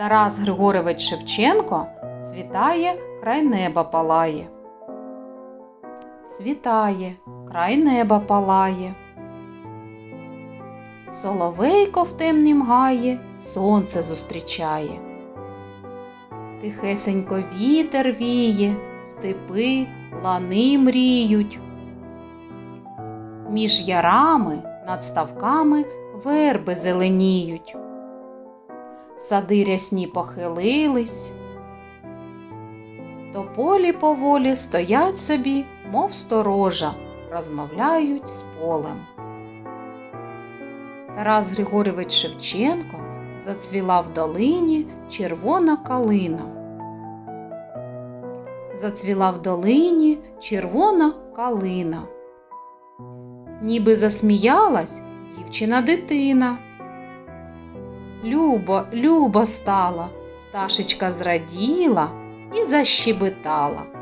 Тарас Григорович Шевченко світає, край неба палає. Світає, край неба палає. Соловейко в темнім гаї сонце зустрічає. Тихесенько вітер віє, степи, лани мріють. Між ярами над ставками верби зеленіють. Сади рясні похилились. Тополі поволі стоять собі, мов сторожа, розмовляють з полем. Тарас Григорович Шевченко зацвіла в долині червона калина. Зацвіла в долині червона калина. Ніби засміялась дівчина дитина. Любо, любо стала, пташечка зраділа і защебетала.